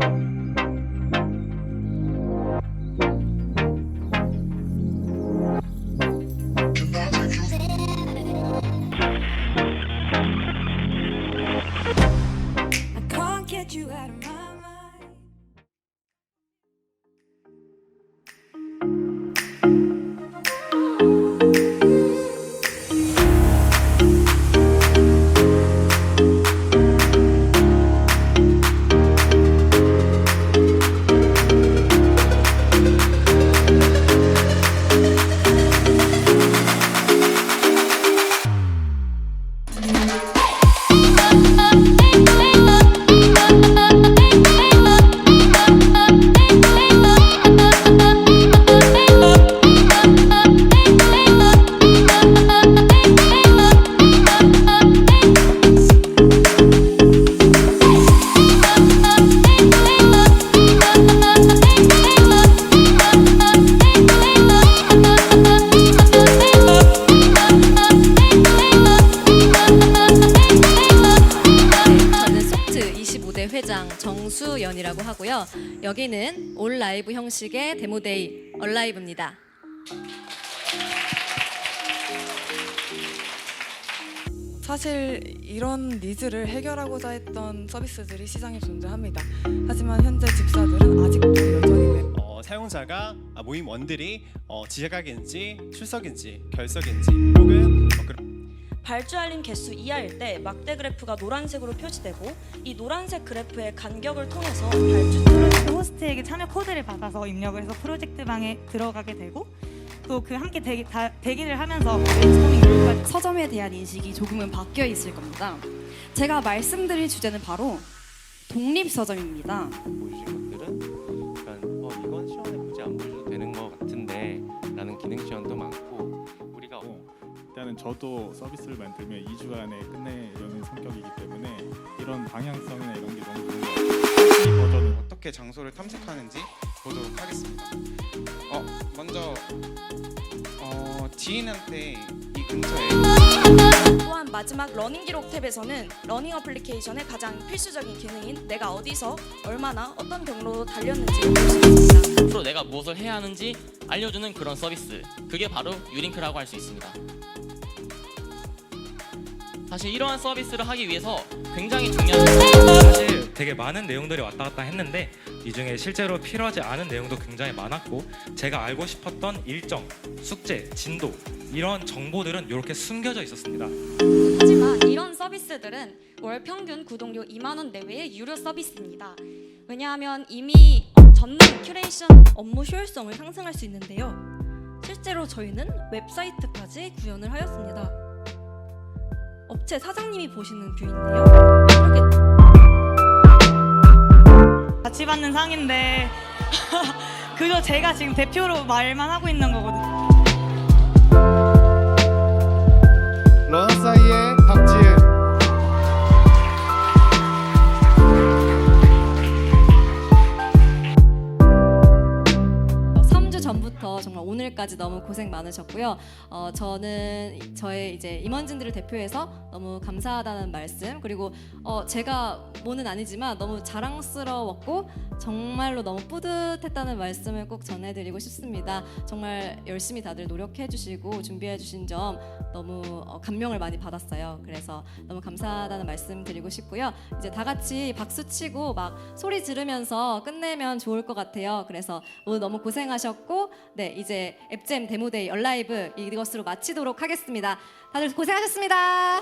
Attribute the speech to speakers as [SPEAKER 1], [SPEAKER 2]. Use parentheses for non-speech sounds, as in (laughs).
[SPEAKER 1] I can't get you out of my
[SPEAKER 2] 저는 25대 회장 정수연이라고 하고요. 여기는 올 라이브 형식의 데모데이 얼라이브입니다.
[SPEAKER 3] 사실 이런 니즈를 해결하고자 했던 서비스들이 시장에 존재합니다. 하지만 현재 집사들은 아직도 여전히 웹
[SPEAKER 4] 어, 사용자가 아, 모임 원들이 어, 지각인지 출석인지 결석인지 혹은 어, 그-
[SPEAKER 5] 발주 알림 개수 이하일 때 막대 그래프가 노란색으로 표시되고 이 노란색 그래프의 간격을 통해서 발주
[SPEAKER 6] 프로젝트 호스트에게 참여 코드를 받아서 입력을 해서 프로젝트 방에 들어가게 되고 또 그 함께 대기, 다, 대기를 하면서 브레인스토밍 이후까지
[SPEAKER 7] 서점에 대한 인식이 조금은 바뀌어 있을 겁니다. 제가 말씀드릴 주제는 바로 독립 서점입니다.
[SPEAKER 8] 일단은 저도 서비스를 만들면 2주 안에 끝내려는 성격이기 때문에 이런 방향성이나 이런 게 너무 좋은 것 같아요. 이 버전은
[SPEAKER 9] 어떻게 장소를 탐색하는지 보도록 하겠습니다. 어, 먼저 어, 지인한테 이 근처에
[SPEAKER 5] 또한 마지막 러닝 기록 탭에서는 러닝 어플리케이션의 가장 필수적인 기능인 내가 어디서 얼마나 어떤 경로로 달렸는지 볼 수 있습니다.
[SPEAKER 10] 앞으로 내가 무엇을 해야 하는지 알려주는 그런 서비스 그게 바로 유링크라고 할 수 있습니다 사실 이러한 서비스를 하기 위해서 굉장히 중요한
[SPEAKER 11] 사실 되게 많은 내용들이 왔다 갔다 했는데 이 중에 실제로 필요하지 않은 내용도 굉장히 많았고 제가 알고 싶었던 일정, 숙제, 진도 이런 정보들은 이렇게 숨겨져 있었습니다.
[SPEAKER 7] 하지만 이런 서비스들은 월 평균 구독료 2만 원 내외의 유료 서비스입니다. 왜냐하면 이미 어, 전문 큐레이션 업무 효율성을 상승할 수 있는데요. 실제로 저희는 웹사이트까지 구현을 하였습니다. 업체 사장님이 보시는 뷰인데요. 이렇게
[SPEAKER 6] 같이 받는 상인데 (laughs) 그저 제가 지금 대표로 말만 하고 있는 거거
[SPEAKER 2] 정말 오늘까지 너무 고생 많으셨고요. 어, 저는 저의 이제 임원진들을 대표해서 너무 감사하다는 말씀 그리고 어, 제가 뭐는 아니지만 너무 자랑스러웠고 정말로 너무 뿌듯했다는 말씀을 꼭 전해드리고 싶습니다. 정말 열심히 다들 노력해 주시고 준비해 주신 점 너무 어, 감명을 많이 받았어요. 그래서 너무 감사하다는 말씀 드리고 싶고요. 이제 다 같이 박수 치고 막 소리 지르면서 끝내면 좋을 것 같아요. 그래서 오늘 너무 고생하셨고, 네 이제 앱잼 데모데이 얼라이브 이것으로 마치도록 하겠습니다. 다들 고생하셨습니다.